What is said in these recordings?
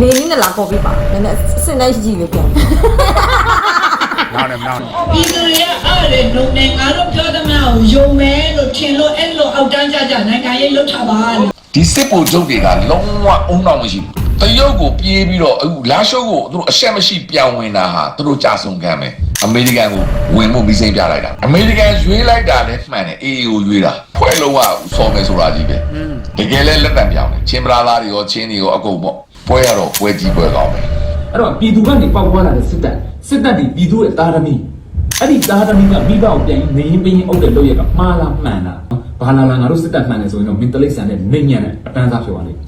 လေနည်းနဲ့လာခေါ်ပြပါနည်းနည်းအစင်တိုင်းရှိရှိလေးပြန်နောက်နေနောက်နေပြည်သူတွေကအားလေလုံနေငါတို့ပြောသမျှကိုယုံမယ်လို့ထင်လို့အဲ့လိုအောက်တန်းကြကြနိုင်ငံရေးလုပ်ထားပါလို့ဒီစစ်ဗိုလ်ချုပ်တွေကလုံးဝအုံနောက်မရှိဘူးတရုတ်ကိုပြေးပြီးတော့အခုလာရှုပ်ကိုသူတို့အဆက်မရှိပြောင်းဝင်တာဟာသူတို့ကြာဆုံးခံမယ်အမေရိကန်ကိုဝင်ဖို့ပြီးစိမ့်ပြလိုက်တာအမေရိကန်ရွေးလိုက်တာလည်းမှန်တယ်အေးကိုရွေးတာဖွဲ့လုံးဝစော်မယ်ဆိုတာကြီးပဲတကယ်လဲလက်တံပြောင်းတယ်ချင်းပရာသားတွေရောချင်းတွေရောအကုန်ပေါ့ ပွဲရတော့ပွဲကြီးပွဲကောင်းတယ်အဲ့တော့ပြည်သူကနေပေါက်ပွားလာတဲ့စစ်တပ်စစ်တပ်ဒီပြည်သူရဲ့တာသမီအဲ့ဒီတာသမီကမိဘကိုပြန်နေရင်ပင်းရင်အုပ်တဲ့လုပ်ရကမှားလားမှန်လားဘာလာလာငါတို့စစ်တပ်မှန်တယ်ဆိုရင်တော့မင်းတလိษံနဲ့နေညံ့တဲ့အတန်းစားဖြစ်သွားလိမ့်မယ်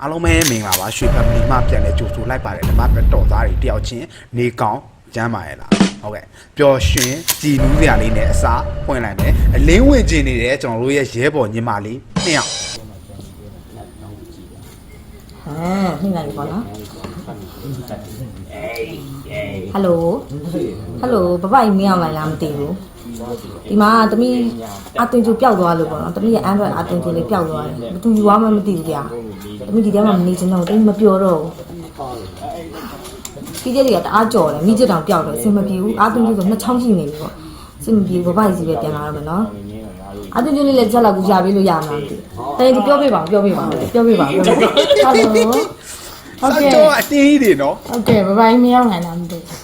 အားလုံးပဲမင်္ဂလာပါရွှေဖက်မလီမှပြန်လဲကြိုဆိုလိုက်ပါတယ်ဓမ္မဘက်တော်သားတွေတယောက်ချင်းနေကောင်းကျမ်းပါရဲ့လား ဟုတ်ကဲ့ပျော်ရွှင်ကြည်နူးစရာလေးနဲ့အစားဖွင့်လိုက်မယ်အလင်းဝင်ကျင်နေတဲ့ကျွန်တော်တို့ရဲ့ရဲဘော်ညီမလေးနှစ်ယောက်ဟမ်နှိမ့်လိုက်ပြီပေါ့နော်ဟယ်လိုဟယ်လိုဘဘကြီးမင်းအောင်လိုက်လားမသိဘူးဒီမှာတမီးအတင်ကျူပျောက်သွားလို့ပေါ့နော်တမီးရဲ့ Android အတင်ကျူလေးပျောက်သွားတယ်ဘသူယူသွားမှမသိဘူးကြာတမီးဒီထဲမှာမနေချင်တော့ဘူးတမီးမပျော်တော့ဘူး ပြီးတဲ့တွေကတအားကြော်တယ်မိချစ်တောင်ပျောက်တယ်အဆင်မပြေဘူးအတင်ကျူဆိုနှစ်ချောင်းရှိနေပြီပေါ့အဆင်မပြေဘူးဘဘကြီးစီပဲပြန်လာတော့မယ်နော်အတင်ကျူလေးလည်းချက်လောက်ကူရပေးလို့ရမှာမသိဘူးတကယ်ပြောပြပါဦးပြောပြပါဦးပြောပြပါဦးပြောပြပါဟယ်လိုဟုတ်ကဲ့တော့အတင်းကြီးတွေနော်ဟုတ်ကဲ့ဘဘကြီးမရောက်နိုင်လားမသိဘူး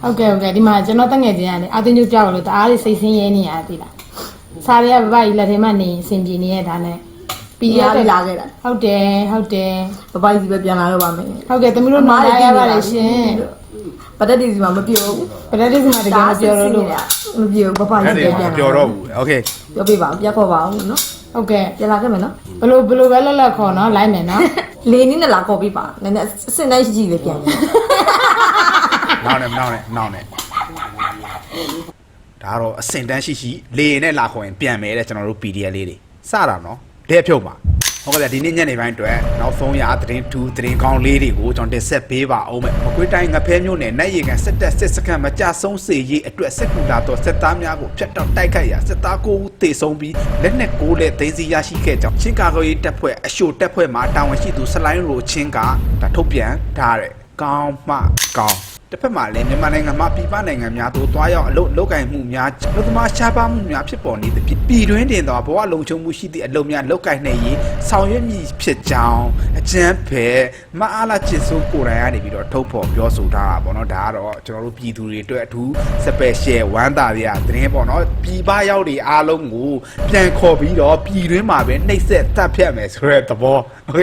ဟုတ်ကဲ့ဟုတ်ကဲ့ဒီမှာကျွန်တော်တက်ငယ်ချင်းကနေအာတင်ကျုပ်ကြောက်လို့တအားလေးစိတ်ဆင်းရဲနေရသေးလားစားရကဘဘကြီးလက်ထဲမှာနေရင်အဆင်ပြေနေရတာနဲ့ ပြီးရပြီလာခဲ့တာ ဟုတ်တယ်ဟုတ်တယ် ဘဘကြီးစီပဲပြန်လာတော့ပါမယ် ဟုတ်ကဲ့သမီးတို့နားရရပါတယ်ရှင် ပတက်တီစီမှာမပြောဘူး ပရက်တစ်စမှာတကယ်မပြောတော့လို့ မပြောဘူးဘဘ အဲ့ ကြီး ဒီ စီပဲပြန် မ လာ ပြောတော့ဘူးโอเค ပြောပြပါဦးပြတ်ခေါ်ပါဦးနော် ဟုတ်ကဲ့ ပြန်လာခဲ့မယ်နော် ဘလို့ဘလို့ပဲလက်လက်ခေါ်နော်လိုက်မယ်နော် လေနည်းနဲ့လာခေါ်ပြပါနည်းနည်းအစင်တိုင်းရှိရှိလေးပြန်လာ နောက်နေနောက်နေနောက်နေဒါတော့အစင်တန်းရှိရှိလေရင်နဲ့လာခေါ်ရင်ပြန်မယ်တဲ့ကျွန်တော်တို့ PDF လေးတွေစတာနော် တဲ့ဖြုတ်ပါဟုတ်ကဲ့ဗျာဒီနေ့ညနေပိုင်းအတွက်နောက်ဆုံးရသတင်းထူးသတင်းကောင်းလေးတွေကိုကျွန်တော်တင်ဆက်ပေးပါအောင်မယ်မကွေးတိုင်းငဖဲမျိုးနယ်နိုင်ရီကန်စစ်တပ်စစ်စခန်းမကြဆုံးစေရေးအတွက်စစ်ကူလာတော့စစ်သားများကိုဖျက်တောက်တိုက်ခိုက်ရာစစ်သားကိုဦးတေဆုံးပြီးလက်နက်ကိုလည်းသိမ်းဆီးရရှိခဲ့ကြောင်းချင်းကာကွယ်ရေးတပ်ဖွဲ့အရှို့တပ်ဖွဲ့မှတာဝန်ရှိသူဆလိုင်းရိုချင်းကဒါထုတ်ပြန်ထားတဲ့ကောင်းမှကောင်း တစ်ဖက်မှာလည်းမြန်မာနိုင်ငံမှာပြည်ပနိုင်ငံများသို့တွားရောက်အလုပ်လုပ်ကိုင်မှုများလူသမားရှားပါမှုများဖြစ်ပေါ်နေသဖြင့်ပြည်တွင်းတင်သောဘဝလုံခြုံမှုရှိသည့်အလုပ်များလုပ်ကိုင်နေရေးဆောင်ရွက်မည်ဖြစ်ကြောင်းအကြမ်းဖက်မအားလာချစ်စိုးကိုယ်တိုင်ကနေပြီးတော့ထုတ်ဖော်ပြောဆိုထားတာပေါ့နော်ဒါကတော့ကျွန်တော်တို့ပြည်သူတွေအတွက်အထူး special ဝမ်းသာရသတင်းပေါ့နော်ပြည်ပရောက်တွေအားလုံးကိုပြန်ခေါ်ပြီးတော့ပြည်တွင်းမှာပဲနှိပ်စက်တပ်ဖြတ်မယ်ဆိုတဲ့သဘောโอเค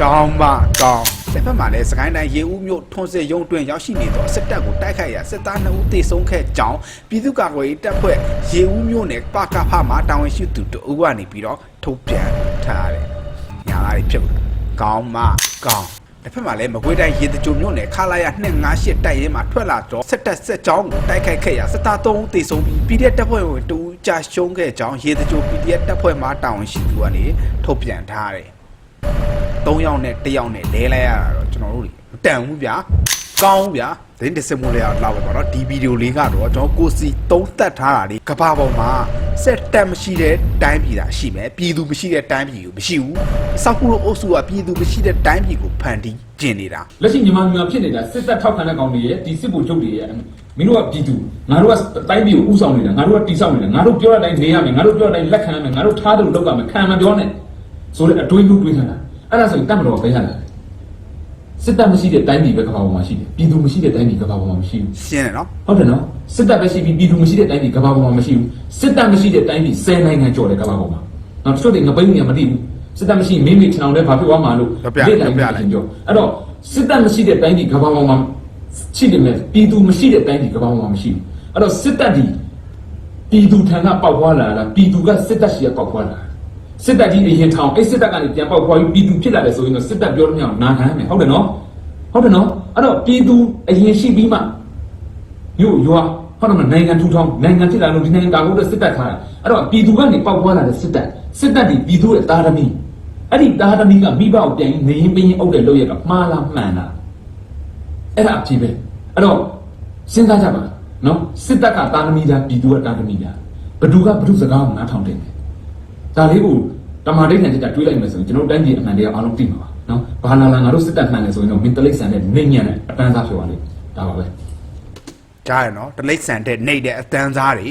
ကောင်းပါကောင်း တစ်ဖက်မှာလည်းစကိုင်းတိုင်းရေဦးမြို့ထွန်စစ်ရုံတွင်ရောက်ရှိနေသောစစ်တပ်ကိုတိုက်ခိုက်ရာစစ်သား2ဦးသေဆုံးခဲ့ကြောင်းပြည်သူ့ကာကွယ်ရေးတပ်ဖွဲ့ရေဦးမြို့နယ်ပကဖမှာတာဝန်ရှိသူတဦးကနေပြီးတော့ထုတ်ပြန်ထားတယ်။ညာလာတွေဖြစ်လို့ကောင်းမကောင်းတစ်ဖက်မှာလည်းမကွေးတိုင်းရေတကြိုမြို့နယ်ခလာရ258တိုက်ရဲမှာထွက်လာတော့စစ်တပ်စစ်ကြောင်းကိုတိုက်ခိုက်ခဲ့ရာစစ်သား3ဦးသေဆုံးပြီး PDF တပ်ဖွဲ့ဝင်2ဦးကြာရှုံးခဲ့ကြောင်းရေတကြို PDF တပ်ဖွဲ့မှတာဝန်ရှိသူကနေထုတ်ပြန်ထားတယ်။ 3ယောက်နဲ့1ယောက်နဲ့လဲလိုက်ရတာတော့ကျွန်တော်တို့တွေမတန်ဘူးဗျာ။ကောင်းဘူးဗျာ။သတင်းတစ်စက်မိုးလေးအောင်လောက်ပဲပေါ့နော်ဒီဗီဒီယိုလေးကတော့ကျွန်တော်ကိုစီသုံးသက်ထားတာလေးကဘာပေါ်မှာစက်တက်မရှိတဲ့တိုင်းပြည်သာရှိမယ်ပြည်သူမရှိတဲ့တိုင်းပြည်ကိုမရှိဘူးစောက်ခုလိုအုပ်စုကပြည်သူမရှိတဲ့တိုင်းပြည်ကိုဖန်တီးကျင်နေတာလက်ရှိမြန်မာပြည်မှာဖြစ်နေတာစစ်တပ်ထောက်ခံတဲ့ကောင်တွေရဲ့ဒီစစ်ဗိုလ်ချုပ်တွေရဲ့မင်းတို့ကပြည်သူငါတို့ကတိုင်းပြည်ကိုဥဆောင်နေတာငါတို့ကတိဆောက်နေတာငါတို့ပြောတဲ့အတိုင်းနေရမယ်ငါတို့ပြောတဲ့အတိုင်းလက်ခံရမယ်ငါတို့ထားတယ်လို့လုပ်ရမယ်ခံမပြောနဲ့ဆိုတဲ့အတွေးမျိုးတွေးခံတာ အဲ့ဒါဆိုရင်တတ်မတော်ပဲရတာစစ်တပ်မရှိတဲ့တိုင်းပြည်ပဲကမ္ဘာပေါ်မှာရှိတယ်ပြည်သူမရှိတဲ့တိုင်းပြည်ကမ္ဘာပေါ်မှာမရှိဘူးရှင်းတယ်နော်ဟုတ်တယ်နော်စစ်တပ်ပဲရှိပြီးပြည်သူမရှိတဲ့တိုင်းပြည်ကမ္ဘာပေါ်မှာမရှိဘူးစစ်တပ်မရှိတဲ့တိုင်းပြည်10နိုင်ငံကျော်တယ်ကမ္ဘာပေါ်မှာနော်တချို့တွေငပိန်းနေမသိဘူးစစ်တပ်မရှိမိမိခြံအောင်လဲဘာဖြစ်သွားမှာလို့ပြောအဲ့တော့စစ်တပ်မရှိတဲ့တိုင်းပြည်ကမ္ဘာပေါ်မှာရှိတယ်မဲ့ပြည်သူမရှိတဲ့တိုင်းပြည်ကမ္ဘာပေါ်မှာမရှိဘူးအဲ့တော့စစ်တပ်ဒီပြည်သူထံကပေါက်ဖွာလာလားပြည်သူကစစ်တပ်ရှိရပေါက်ဖွာလာ စစ်တပ်ကြီးအရင်ထောင်အဲ့စစ်တပ်ကနေပြန်ပေါက်ဖွာပြီးပြည်သူဖြစ်လာတယ်ဆိုရင်တော့စစ်တပ်ပြောလို့မရအောင်နာခံရမယ်ဟုတ်တယ်နော်ဟုတ်တယ်နော်အဲ့တော့ပြည်သူအရင်ရှိပြီးမှမြို့ရွာဟုတ်တယ်မနိုင်ငံထူထောင်နိုင်ငံဖြစ်လာလို့ဒီနိုင်ငံကာကွယ်တဲ့စစ်တပ်ထားတာအဲ့တော့ပြည်သူကနေပေါက်ပွားလာတဲ့စစ်တပ်စစ်တပ်ဒီပြည်သူရဲ့တာသမီအဲ့ဒီတာသမီကမိဘကိုပြန်နေရင်ပင်းရင်အုပ်တဲ့လုပ်ရကမှားလားမှန်လားအဲ့ဒါအဖြစ်ပဲအဲ့တော့စဉ်းစားကြပါနော်စစ်တပ်ကတာသမီလားပြည်သူကတာသမီလားဘယ်သူကဘယ်သူစကားကိုနားထောင်တယ်လဲ ဒါလေးကိုတမာဒိတ်ခံချက်တွေးလိုက်မယ်ဆိုရင်ကျွန်တော်တို့တိုင်းပြည်အမှန်တရားအားလုံးသိမှာပါနော်ဘာနာလာငါတို့စစ်တပ်မှန်တယ်ဆိုရင်တော့မင်းတလိษံနဲ့နေညံ့တဲ့အတန်းစားပြောပါလိမ့်ဒါပါပဲကြားရနော်တလိမ့်ဆန်တဲ့နှိပ်တဲ့အတန်းစားတွေ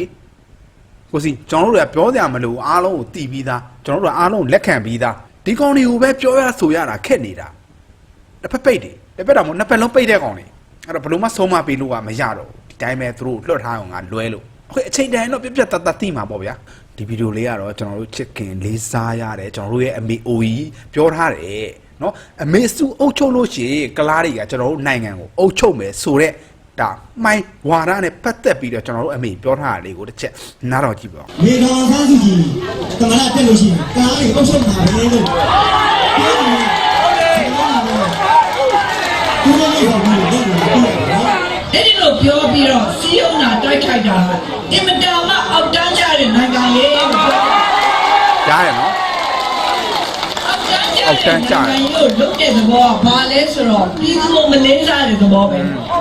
ကိုစီကျွန်တော်တို့ကပြောကြမလို့အားလုံးကိုတီးပြီးသားကျွန်တော်တို့ကအားလုံးလက်ခံပြီးသားဒီကောင်တွေကိုပဲပြောရဆိုရတာခက်နေတာတစ်ဖက်ပိတ်တယ်တစ်ဖက်တော့မဟုတ်နှစ်ဖက်လုံးပိတ်တဲ့ကောင်တွေအဲ့တော့ဘယ်လို့မှဆုံးမပေးလို့ကမရတော့ဘူးဒီတိုင်းပဲသူတို့လွတ်ထားအောင်ငါလွဲလို့ဟုတ်အချိန်တိုင်းတော့ပြက်ပြက်တတ်တတ်သိမှာပေါ့ဗျာ ဒီဗီဒီယိုလေးကတော့ကျွန်တော်တို့ချစ်ခင်လေးစားရတယ်ကျွန်တော်တို့ရဲ့အမေအိုကြီးပြောထားတယ်နော်အမေစုအုပ်ချုပ်လို့ရှိရင်ကလားတွေကကျွန်တော်တို့နိုင်ငံကိုအုပ်ချုပ်မယ်ဆိုတော့ဒါမိုင်းဝါရနဲ့ပတ်သက်ပြီးတော့ကျွန်တော်တို့အမေပြောထားတာလေးကိုတစ်ချက်နားတော်ကြည့်ပါဦးမေတော်ဆန်းစုကြည်ကမ္ဘာတက်လို့ရှိရင်ကားလေးအုပ်ချုပ်မှာပဲလို့ပြောတယ်ဘုရားရဲ့ဘာလို့လဲတော့ပြောတယ်နော်အဲ့ဒီလိုပြောပြီးတော့စီးအောင်တာတိုက်ခိုက်တာအင်မတန်မှအောက် တန်းကြတဲ့နိုင်ငံရေးလို့ပြောတယ်ကြားရနော်အောက်တန်းကြတဲ့နိုင်ငံရေးကိုလုပ်တဲ့သဘောကဘာလဲဆိုတော့ပြည်သူကိုမလေးစားတဲ့သဘောပဲ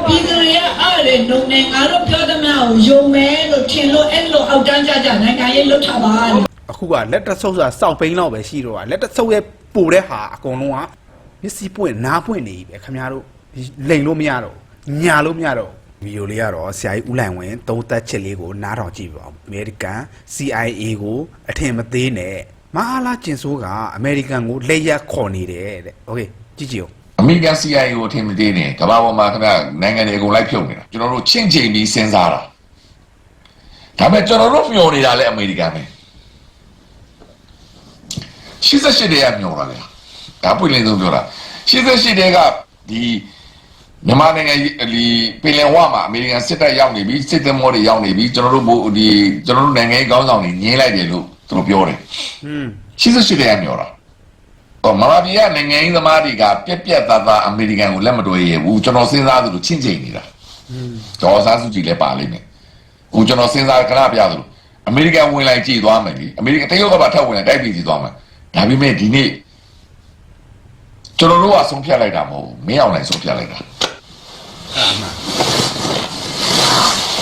ပြည်သူတွေကအားရနှုံနေငါတို့ပြောသမျှကိုယုံမယ်လို့ထင်လို့အဲ့လိုအောက်တန်းကြကြနိုင်ငံရေးလုပ်ထားပါလို့အခုကလက်တဆုပ်ဆိုတာစောက်ပိန်းတော့ပဲရှိတော့တာလက်တဆုပ်ရဲ့ပိုတဲ့ဟာအကုန်လုံးကမျက်စိပွင့်နားပွင့်နေပြီပဲခင်ဗျားတို့လိန်လို့မရတော့ဘူးညာလို့မရတော့ဘူး ဗီဒီယိုလေးကတော့ဆရာကြီးဦးလိုင်ဝင်းသုံးသက်ချက်လေးကိုနားထောင်ကြည့်ပါဦးအမေရိကန် CIA ကိုအထင်မသေးနဲ့မဟာလာကျင်ဆိုးကအမေရိကန်ကိုလက်ရက်ခေါ်နေတယ်တဲ့โอเคကြည့်ကြည့်အောင် အမေရိကန် CIA ကိုအထင်မသေးနဲ့ကမ္ဘာပေါ်မှာခင်ဗျနိုင်ငံတွေအကုန်လိုက်ဖြုတ်နေတာကျွန်တော်တို့ချင်းချင်းပြီးစဉ်းစားတာဒါပေမဲ့ကျွန်တော်တို့မျှော်နေတာလည်းအမေရိကန်ပဲ88တည်းကမျှော်တာလေဒါပွင့်လင်းဆုံးပြောတာ88တည်းကဒီ မြန်မာနိုင်ငံဒီပင်လယ်ဝမှာအမေရိကန်စစ်တပ်ရောက်နေပြီစစ်သင်္ဘောတွေရောက်နေပြီကျွန်တော်တို့ဘို့ဒီကျွန်တော်တို့နိုင်ငံရေးခေါင်းဆောင်တွေညင်းလိုက်တယ်လို့သူတို့ပြောတယ်อืม88တည်းကမျှော်တာဟောမလာပြည်ကနိုင်ငံရေးသမားတွေကပြက်ပြက်သားသားအမေရိကန်ကိုလက်မတွဲရဘူးကျွန်တော်စဉ်းစားသလိုချင်းချင်းနေတာဒေါ်စားစုကြည်လည်းပါလိမ့်မယ်ဟိုကျွန်တော်စဉ်းစားခဏပြသလိုအမေရိကန်ဝင်လိုက်ကြည်သွားမယ်လေအမေရိကန်တရုတ်ကပါထပ်ဝင်လိုက်တိုက်ပြည်ကြည်သွားမယ်ဒါပေမဲ့ဒီနေ့ကျွန်တော်တို့ကဆုံးဖြတ်လိုက်တာမဟုတ်ဘူးမင်းအောင်လိုက်ဆုံးဖြတ်လိုက်တာ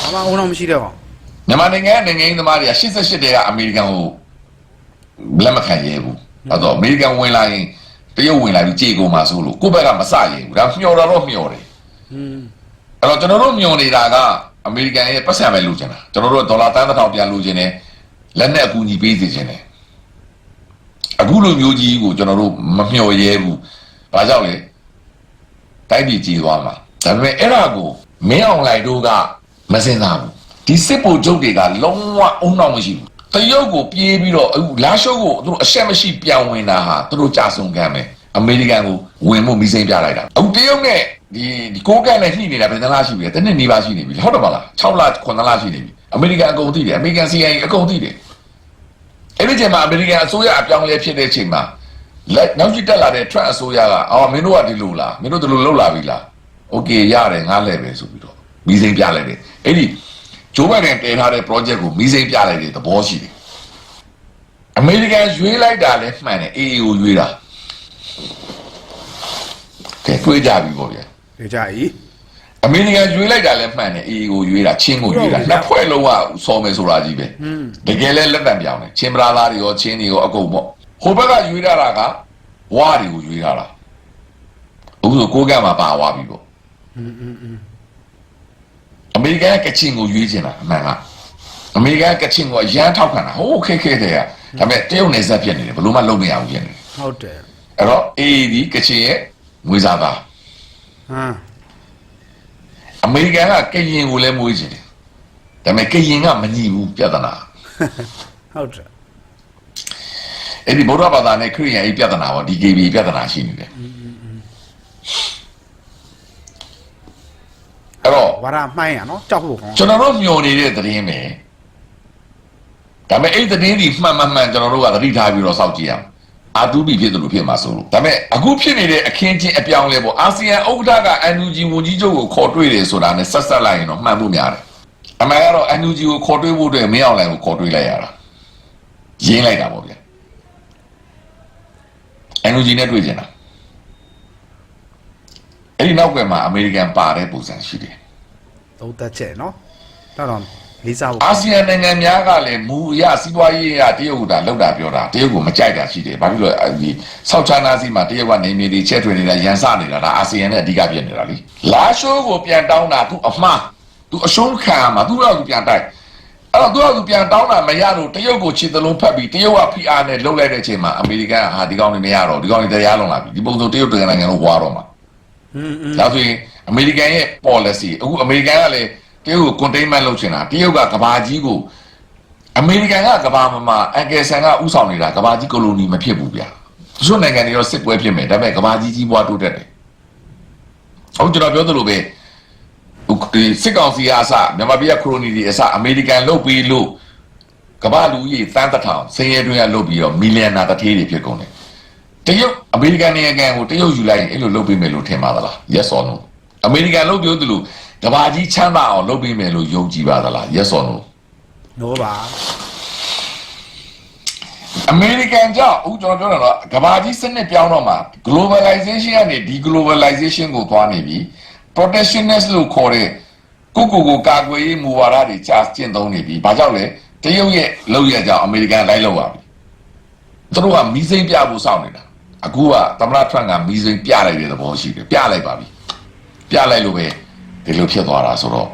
အမအောင်တော့မရှိတော့ပါဘူးမြန်မာနိုင်ငံကနိုင်ငံရေးသမားတွေက88တဲကအမေရိကန်ကိုလက်မခံရဲဘူးအဲ့တော့အမေရိကန်ဝင်လာရင်တရုတ်ဝင်လာပြီးကြေကုန်မှာဆိုလို့ကိုယ့်ဘက်ကမစရဲဘူးဒါမျှော်တာတော့မျှော်တယ်อืมအဲ့တော့ကျွန်တော်တို့မျှော်နေတာကအမေရိကန်ရဲ့ပတ်စံပဲလိုချင်တာကျွန်တော်တို့ကဒေါ်လာတန်းတစ်ထောင်ပြန်လိုချင်တယ်လက်နဲ့အကူအညီပေးစီချင်တယ်အခုလိုမျိုးကြီးကိုကျွန်တော်တို့မမျှော်ရဲဘူးဘာကြောင့်လဲတိုက်ပြည်ကြည်သွားမှာ ဒါပေမဲ့အဲ့ဒါကိုမင်းအောင်လိုက်တို့ကမစင်စားဘူးဒီစစ်ဗိုလ်ချုပ်တွေကလုံးဝအုံနောက်မရှိဘူးတရုတ်ကိုပြေးပြီးတော့အခုလာရှုပ်ကိုသူတို့အဆက်မရှိပြောင်းဝင်တာဟာသူတို့ကြာဆုံးခံမယ်အမေရိကန်ကိုဝင်ဖို့မီးစိမ်းပြလိုက်တာအခုတရုတ်နဲ့ဒီဒီကိုးကန်နဲ့နှိနေတာဘယ်နှလားရှိပြီလဲတစ်နှစ်နီးပါးရှိနေပြီဟုတ်တယ်မလား6လ9လရှိနေပြီအမေရိကန်အကုန်သိတယ်အမေရိကန် CIA အကုန်သိတယ်အဲ့ဒီချိန်မှာအမေရိကန်အစိုးရအပြောင်းအလဲဖြစ်တဲ့ချိန်မှာလက်နောက်ကျတက်လာတဲ့ Trump အစိုးရကအော်မင်းတို့ကဒီလိုလားမင်းတို့ဒီလိုလုပ်လာပြီလား โอเคရတယ်ငါလဲပဲဆိုပြီးတော့မီးစိမ်းပြလိုက်တယ်အဲ့ဒီဂျိုးဘိုင်ဒန်တည်ထားတဲ့ project ကိုမီးစိမ်းပြလိုက်တဲ့သဘောရှိတယ်အမေရိကန်ရွေးလိုက်တာလဲမှန်တယ် AA ကိုရွေးတာကဲတွေးကြပြီပေါ့ဗျာ ဒီကြကြီး အမေရိကန်ရွေးလိုက်တာလည်းမှန်တယ်အေကိုရွေးတာချင်းကိုရွေးတာနှစ်ဖွဲ့လုံးကစော်မယ်ဆိုတာကြီးပဲတကယ်လဲလက်တံပြောင်းတယ်ချင်းပရာသားတွေရောချင်းတွေရောအကုန်ပေါ့ဟိုဘက်ကရွေးတာကဝါတွေကိုရွေးတာလားအခုဆိုကိုးကန့်မှာပါသွားပြီပေါ့ အမေရိကန်ကကချင်ကိုရွေးချင်တာအမှန်ကအမေရိကန်ကချင်ကိုအရန်ထောက်ခံတာဟိုးခဲခဲတဲ့ကဒါပေမဲ့တရုတ်နယ်စပ်ဖြစ်နေတယ်ဘလို့မှလုံးမရဘူးဖြစ်နေတယ်ဟုတ်တယ်အဲ့တော့အေဒီကချင်ရဲ့ငွေစားသားဟမ်အမေရိကန်ကကရင်ကိုလည်းမွေးချင်တယ်ဒါပေမဲ့ကရင်ကမညီဘူးပြဿနာဟုတ်တယ်အဲ့ဒီဗုဒ္ဓဘာသာနဲ့ခရစ်ယာန်ရေးပြဿနာပေါ့ DKB ပြဿနာရှိနေတယ် တော့ဝါရမှိုင်းရနော်ကြောက်ဖို့ကောင်းကျွန်တော်တို့မျှော်နေတဲ့သတင်းပဲဒါပေမဲ့အဲ့ဒီသတင်းဒီမှန်မှန်မှန်ကျွန်တော်တို့ကသတိထားပြီးတော့စောင့်ကြည့်ရအောင်အာတူဘီဖြစ်တယ်လို့ဖြစ်မှာဆိုလို့ဒါပေမဲ့အခုဖြစ်နေတဲ့အခင်းချင်းအပြောင်းလဲပေါ့အာဆီယံဥက္ကဋ္ဌက NUG ဝန်ကြီးချုပ်ကိုခေါ်တွေ့တယ်ဆိုတာနဲ့ဆက်ဆက်လိုက်ရင်တော့မှန်ဖို့များတယ်အမှန်ကတော့ NUG ကိုခေါ်တွေ့ဖို့အတွက်မင်းအောင်လိုင်ကိုခေါ်တွေ့လိုက်ရတာရင်းလိုက်တာပေါ့ဗျာ NUG နဲ့တွေ့ကြတာအဲ့ဒီနောက်ကွယ်မှာအမေရိကန်ပါတဲ့ပုံစံရှိတယ် သုံးသပ်ချက်နော်တော်တော်လေးစားဖို့အာဆီယံနိုင်ငံများကလည်းမူအရစီးပွားရေးအရတရုတ်ကလောက်တာပြောတာတရုတ်ကမကြိုက်တာရှိတယ်ဘာဖြစ်လို့ဒီဆောက်ချနာစီမှာတရုတ်ကနေမြေတွေချဲ့ထွင်နေတာရန်စနေတာဒါအာဆီယံနဲ့အဓိကပြည့်နေတာလीလာရှိုးကိုပြန်တောင်းတာသူအမှားသူအရှုံးခံမှာသူတော့သူပြန်တိုက်အဲ့တော့သူကသူပြန်တောင်းတာမရတော့တရုတ်ကိုခြေသလုံးဖက်ပြီးတရုတ်ကဖိအားနဲ့လှုပ်လိုက်တဲ့အချိန်မှာအမေရိကန်ကဟာဒီကောင်တွေမရတော့ဒီကောင်တွေတရားလွန်လာပြီဒီပုံစံတရုတ်တကယ်နိုင်ငံလုံးဝါတော့မှာဟွန်းဟွန်းဒါဆိုရင် အမေရိကန်ရဲ့ policy အခုအမေရိကန်ကလည်းတရုတ်ကို containment လုပ်ချင်တာတရုတ်ကကဘာကြီးကိုအမေရိကန်ကကဘာမမှာအန်ကယ်ဆန်ကဥဆောင်နေတာကဘာကြီးကိုလိုနီမဖြစ်ဘူးဗျာတချို့နိုင်ငံတွေတော့စစ်ပွဲဖြစ်မယ်ဒါပေမဲ့ကဘာကြီးကြီးပွားတိုးတက်တယ်အခုကျွန်တော်ပြောသလိုပဲဟိုဒီစစ်ကောင်စီအားအစမြန်မာပြည်ကခရိုနီတွေအစအမေရိကန်လုတ်ပြီးလို့ကဘာလူကြီးတန်းတထောင်စင်ရဲတွင်းကလုတ်ပြီးတော့မီလီယံနာတစ်ထေးတွေဖြစ်ကုန်တယ်တရုတ်အမေရိကန်နိုင်ငံကိုတရုတ်ယူလိုက်ရင်အဲ့လိုလုပ်ပေးမယ်လို့ထင်ပါသလား yes or no အမေရိကန်လုပ်ပြောသလိုကဘာကြီးချမ်းသာအောင်လုပ်ပေးမယ်လို့ယုံကြည်ပါသလား yes or no နိုးပါအမေရိကန်ကြောင့်အခုကျွန်တော်ပြောတာတော့ကဘာကြီးစနစ်ပြောင်းတော့မှာ globalization ကနေ deglobalization ကိုသွားနေပြီ protectionist လို့ခေါ်တဲ့ကိုကိုကိုကာကွယ်ရေးမူဝါဒတွေကြာကျင့်သုံးနေပြီဘာကြောင့်လဲတရုတ်ရဲ့လုပ်ရကြောင့်အမေရိကန်လိုက်လောက်ပါပြီသူတို့ကမီးစိမ်းပြဖို့စောင့်နေတာအခုကသမ္မတထရန့်ကမီးစိမ်းပြလိုက်တဲ့သဘောရှိတယ်ပြလိုက်ပါပြီ ပြလိုက်လို့ပဲဒီလိုဖြစ်သွားတာဆိုတော့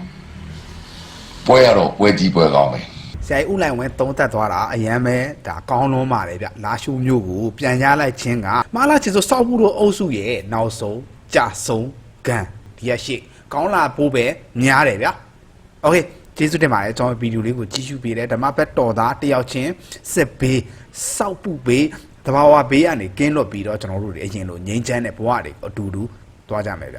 ပွဲရတော့ပွဲကြီးပွဲကောင်းပဲ ဆရာကြီးဦးလိုင်ဝင်းသုံးသက်သွားတာအရန်ပဲဒါကောင်းလုံးပါတယ်ဗျလာရှုမျိုးကိုပြန်ရလိုက်ခြင်းကမာလာချီဆိုစောက်ဘူးတို့အုပ်စုရဲ့နောက်ဆုံးကြာဆုံးကန်ဒီရရှိကောင်းလာဖို့ပဲများတယ်ဗျโอเคကျေးဇူးတင်ပါတယ်ကျွန်တော်ဗီဒီယိုလေးကိုကြည့်ရှုပေးတယ်ဓမ္မဘက်တော်သားတယောက်ချင်းစစ်ဘေးစောက်ပူဘေးတဘာဝဘေးကနေကင်းလွတ်ပြီးတော့ကျွန်တော်တို့တွေအရင်လိုငြိမ်းချမ်းတဲ့ဘဝတွေအတူတူသွားကြမယ်ဗျ